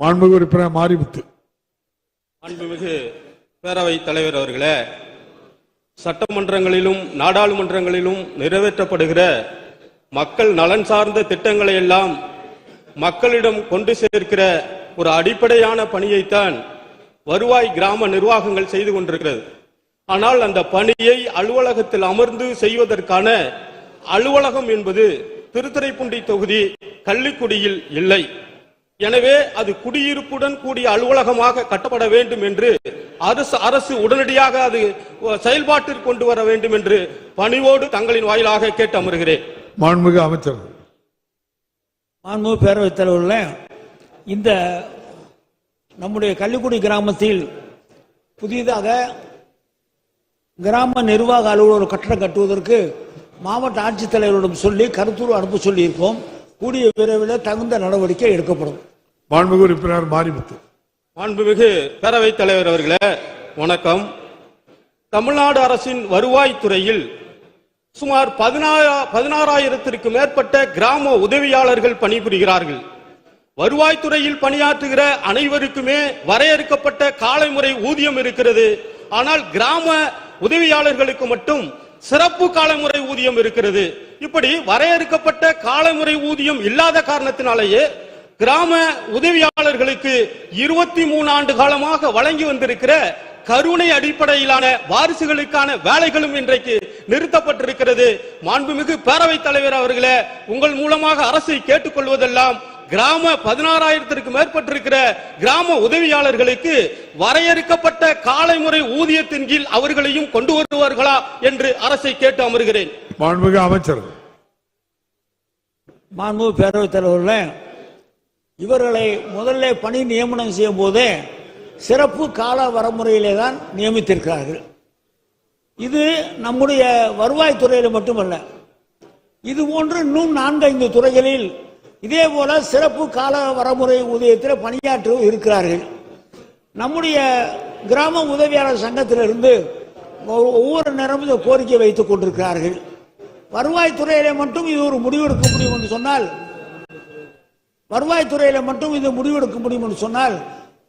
மாண்புமிகு உறுப்பினர் மாரிமுத்து. மாண்புமிகு பேரவைத் தலைவர் அவர்களே சட்டமன்றங்களிலும் நாடாளுமன்றங்களிலும் நிறைவேற்றப்படுகிற மக்கள் நலன் சார்ந்த திட்டங்களை எல்லாம் மக்களிடம் கொண்டு சேர்க்கிற ஒரு அடிப்படையான பணியைத்தான் வருவாய் கிராம நிர்வாகங்கள் செய்து கொண்டிருக்கிறது. ஆனால் அந்த பணியை அலுவலகத்தில் அமர்ந்து செய்வதற்கான அலுவலகம் என்பது திருத்துறைப்பூண்டி தொகுதி கள்ளிக்குடியில் இல்லை. எனவே அது குடியிருப்புடன் கூடிய அலுவலகமாக கட்டப்பட வேண்டும் என்று அரசு அரசு உடனடியாக அது செயல்பாட்டிற்கு கொண்டு வர வேண்டும் என்று பணிவோடு தங்களின் வாயிலாக கேட்டு அமர்கிறேன் மாண்புமிகு அமைச்சர். மாண்பு பேரவைத் தலைவர்களே இந்த நம்முடைய கள்ளிக்குடி கிராமத்தில் புதிதாக கிராம நிர்வாக அலுவலர் கட்டடம் கட்டுவதற்கு மாவட்ட ஆட்சித்தலைவரிடம் சொல்லி கருத்துரு அனுப்ப சொல்லியிருக்கோம். கூடிய விரைவில் தகுந்த நடவடிக்கை எடுக்கப்படும். மாண்புமிகு உறுப்பினர் மாரிமுத்து. மாண்புமிகு பேரவைத் தலைவர் அவர்களே வணக்கம். தமிழ்நாடு அரசின் வருவாய்த்துறையில் சுமார் பதினாறு பதினாறாயிரத்திற்கு மேற்பட்ட கிராம உதவியாளர்கள் பணிபுரிகிறார்கள். வருவாய்த்துறையில் பணியாற்றுகிற அனைவருக்குமே வரையறுக்கப்பட்ட காலைமுறை ஊதியம் இருக்கிறது. ஆனால் கிராம உதவியாளர்களுக்கு மட்டும் சிறப்பு காலமுறை ஊதியம் இருக்கிறது. இப்படி வரையறுக்கப்பட்ட காலமுறை ஊதியம் இல்லாத காரணத்தினாலேயே கிராம உதவியாளர்களுக்கு இருபத்தி மூணு ஆண்டு காலமாக வழங்கி வந்திருக்கிற கருணை அடிப்படையிலான வாரிசுகளுக்கான வேலைகளும் இன்றைக்கு நிறுத்தப்பட்டிருக்கிறது. மாண்புமிகு பேரவைத் தலைவர் அவர்களே உங்கள் மூலமாக அரசை கேட்டுக்கொள்வதெல்லாம் கிராம பதினாறாயிரத்திற்கு மேற்பட்டிருக்கிற கிராம உதவியாளர்களுக்கு வரையறுக்கப்பட்ட காலைமுறை ஊதியத்தின் கீழ் அவர்களையும் கொண்டு வருவார்களா என்று அரசை கேட்டு அமர்கிறேன். மாண்புமிகு அமைச்சர். மாண்புமிகு பேரவைத் தலைவர்களே இவர்களை முதல்ல பணி நியமனம் செய்யும் போதே சிறப்பு கால வரமுறையிலே தான் நியமித்திருக்கிறார்கள். இது நம்முடைய வருவாய்த்துறையில் மட்டுமல்ல இது போன்று இன்னும் நான்கைந்து துறைகளில் இதே போல சிறப்பு கால வரமுறை ஊதியத்தில் பணியாற்ற இருக்கிறார்கள். நம்முடைய கிராம உதவியாளர் சங்கத்திலிருந்து ஒ- ஒவ்வொரு நேரமும் இந்த கோரிக்கை வைத்துக் கொண்டிருக்கிறார்கள். வருவாய்த்துறையிலே மட்டும் இது ஒரு முடிவெடுக்க முடியும் என்று சொன்னால் வருவாய்த்துறையில மட்டும் இது முடிவெடுக்க முடியும் என்று சொன்னால்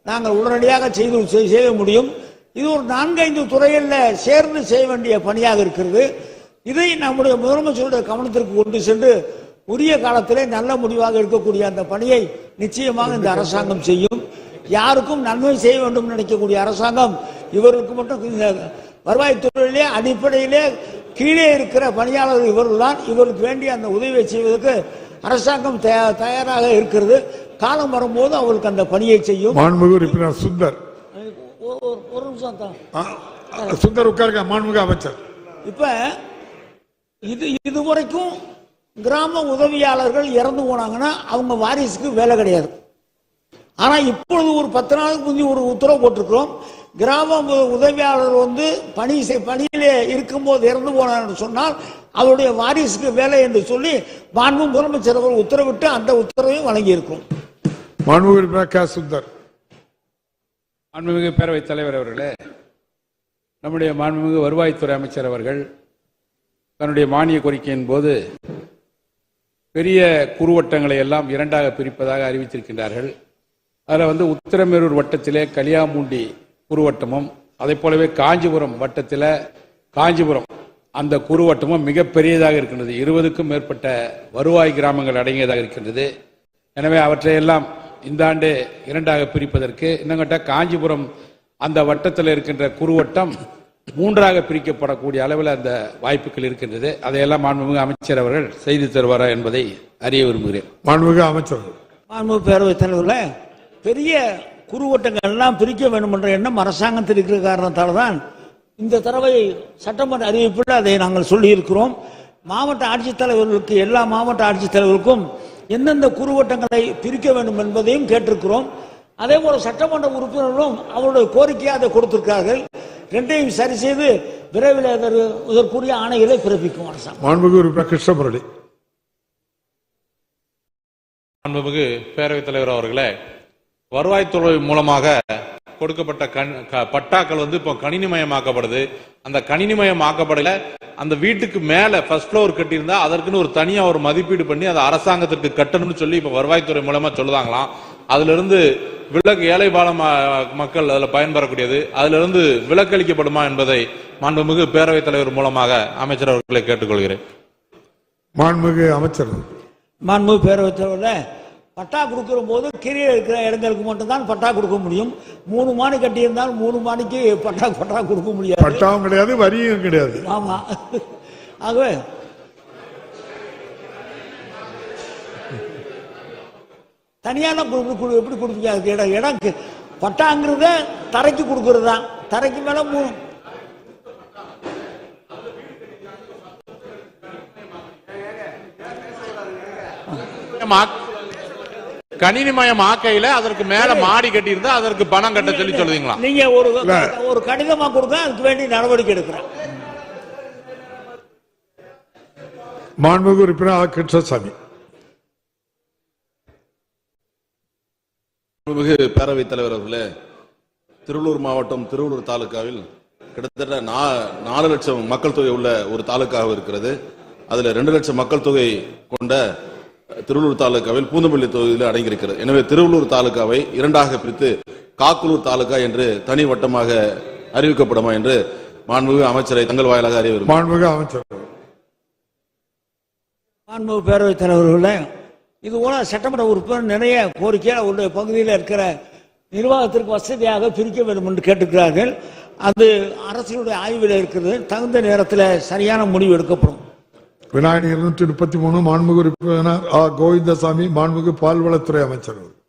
நாங்கள் உடனடியாக செய்து செய்- செய்ய முடியும். இது ஒரு நான்கைந்து துறைகளில் சேர்ந்து செய்ய வேண்டிய பணியாக இருக்கிறது. இதை நம்முடைய முதலமைச்சருடைய கவனத்திற்கு கொண்டு சென்று உரிய காலத்திலே நல்ல முடிவாக இருக்கக்கூடிய அந்த பணியை நிச்சயமாக இந்த அரசாங்கம் செய்யும். யாருக்கும் நன்மை செய்ய வேண்டும் நினைக்கக்கூடிய அரசாங்கம் இவர்களுக்கு மட்டும் இந்த வருவாய்த்துறையிலே அடிப்படையிலே கீழே இருக்கிற பணியாளர்கள் இவர்கள்தான் இவருக்கு வேண்டிய அந்த உதவியை செய்வதற்கு அரசாங்கம் தயா- தயாராக இருக்கிறது. காலம் வரும்போது அவர்களுக்கு அந்த பணியை செய்யும். மாண்புமிகு சுந்தர். ஒரு- நிமிஷம் சுந்தர் உட்காருங்க மாண்புமிகு அமைச்சர். இப்ப இது இதுவரைக்கும் கிராம உதவியாளர்கள் இறந்து போனாங்கன்னா அவங்க வாரிசுக்கு வேலை கிடையாது. ஆனா இப்பொழுது ஒரு பத்து நாளுக்கு முந்தி ஒரு உத்தரவு போட்டிருக்கிறோம். கிராம உதவியாளர் வந்து பணி செய்- பணியிலே இருக்கும்போது இறந்து போனான்னு சொன்னால் அவருடைய வாரிசுக்கு வேலை என்று சொல்லி மாண்பு முதலமைச்சர் அவர்கள் உத்தரவிட்டு அந்த உத்தரவையும் வழங்கியிருக்கிறோம். மாண்புமிகு உறுப்பினர் க சுந்தர். மாண்புமிகு பேரவைத் தலைவர் அவர்களே நம்முடைய மாண்புமிகு வருவாய்த்துறை அமைச்சர் அவர்கள் தன்னுடைய மானிய கோரிக்கையின் போது பெரிய குறுவட்டங்களை எல்லாம் இரண்டாக பிரிப்பதாக அறிவித்திருக்கின்றார்கள். அதில் வந்து உத்திரமேரூர் வட்டத்திலே கலியாமூண்டி குறுவட்டமும் அதே போலவே காஞ்சிபுரம் வட்டத்தில் காஞ்சிபுரம் அந்த குறுவட்டமும் மிக பெரியதாக இருக்கின்றது. இருபதுக்கும் மேற்பட்ட வருவாய் கிராமங்கள் அடங்கியதாக இருக்கின்றது. எனவே அவற்றையெல்லாம் இந்த ஆண்டு இரண்டாக பிரிப்பதற்கு இன்னும் கேட்டா காஞ்சிபுரம் அந்த வட்டத்தில் இருக்கின்ற குறுவட்டம் மூன்றாக பிரிக்கப்படக்கூடிய அளவில் அந்த வாய்ப்புகள் இருக்கின்றது. அதையெல்லாம் மாண்புமிகு அமைச்சர் அவர்கள் செய்து தருவாரா என்பதை அறிய விரும்புகிறேன். மாண்புமிகு அமைச்சர் மாண்பு பேரவைத் தலைவர்களே பெரிய குறுவட்டங்கள் எல்லாம் பிரிக்க வேண்டும் என்ற எண்ணம் அரசாங்கத்தில் இருக்கிற காரணத்தால் தான் இந்த தடவை சட்டமன்ற அறிவிப்பில் அதை நாங்கள் சொல்லியிருக்கிறோம். மாவட்ட ஆட்சித்தலைவர்களுக்கு எல்லா மாவட்ட ஆட்சித்தலைவர்களுக்கும் எந்தெந்த குறுவட்டங்களை பிரிக்க வேண்டும் என்பதையும் கேட்டிருக்கிறோம். அதே போல சட்டமன்ற உறுப்பினர்களும் அவருடைய கோரிக்கையை அதை கொடுத்திருக்கிறார்கள். ரெண்டையும் சரி செய்து விரைவில் இதற்குரிய ஆணைகளை பிறப்பிக்கும் அரசாங்கம். மாண்புமிகு உறுப்பினர் கிருஷ்ணமுரளி மாண்புமிகு பேரவைத் தலைவர் அவர்களே வருவாய்த்துறை மூலமாக கொடுக்கப்பட்ட கண் க- பட்டாக்கள் வந்து இப்போ கணினிமயமாக்கப்படுது. அந்த கணினிமயமாக்கப்படல அந்த வீட்டுக்கு மேல ஃபர்ஸ்ட் ஃப்ளோர் கட்டியிருந்தா அதற்குன்னு ஒரு தனியா ஒரு மதிப்பீடு பண்ணி அதை அரசாங்கத்திற்கு கட்டணும்னு சொல்லி இப்ப வருவாய்த்துறை மூலமா சொல்லுதாங்களாம். அதுல இருந்து விலக்கு ஏழை பால ம- மக்கள் அதுல பயன்பெறக்கூடியது. அதுல இருந்து விலக்களிக்கப்படுமா என்பதை மாண்புமிகு பேரவைத் தலைவர் மூலமாக அமைச்சர் அவர்களை கேட்டுக்கொள்கிறேன். மாண்புமிகு அமைச்சர். மாண்பு பேரவைத் தலைவரில் பட்டா கொடுக்கிற போது கீழே இருக்கிற இடங்களுக்கு மட்டும்தான் பட்டா கொடுக்க முடியும். மூணு மாடி கட்டியிருந்தால் மூணு மாடிக்கு பட்டா பட்டா கொடுக்க முடியாது. பட்டாவும் கிடையாது வரியும் கிடையாது. ஆமா. ஆகவே தனியான எப்படி கொடுப்பீங்க? அதுக்கு இடம் இடம் பட்டாங்கிறத தரைக்கு கொடுக்கறது? தான் தரைக்கு மேல மூணு கணினிமயம் ஆக்கையில அதற்கு மேல மாடி கட்டியிருந்தா அதற்கு பணம் கட்ட சொல்லி சொல்லுவீங்களா? நீங்க ஒரு ஒரு கடிதமா கொடுங்க அதுக்கு வேண்டிய நடவடிக்கை எடுக்கிறேன். மாண்புமிகு உறுப்பினர் கிருஷ்ணசாமி. மிகு பேரவைத் தலைவர் அவர்களே திருவள்ளூர் மாவட்டம் திருவள்ளூர் தாலுகாவில் கிட்டத்தட்ட நா- நாலு லட்சம் மக்கள் தொகை உள்ள ஒரு தாலுகாவும் இருக்கிறது. அதுல ரெண்டு லட்சம் மக்கள் தொகை கொண்ட திருவள்ளூர் தாலுகாவில் பூந்தமல்லி தொகுதியில் அடங்கியிருக்கிறது. எனவே திருவள்ளூர் தாலுகாவை இரண்டாக பிரித்து காக்குலூர் தாலுகா என்று தனி வட்டமாக அறிவிக்கப்படுமா என்று மாண்புமிகு அமைச்சரை தங்கள் வாயிலாக விரும்புகிறேன். மாண்புமிகு அமைச்சர் மாண்பு பேரவைத் தலைவர்களே இது போல சட்டமன்ற உறுப்பினர் நிறைய கோரிக்கை அவருடைய பகுதியில் இருக்கிற நிர்வாகத்திற்கு வசதியாக பிரிக்க வேண்டும் என்று கேட்டுக்கிறார்கள் அது அரசினுடைய ஆய்வில் இருக்கிறது. தகுந்த நேரத்தில் சரியான முடிவு எடுக்கப்படும். விநாயகர் இருநூற்றி முப்பத்தி மூணு மாண்புகு உறுப்பினர் ஆ கோவிந்தசாமி மாண்புகு பால்வளத்துறை அமைச்சர்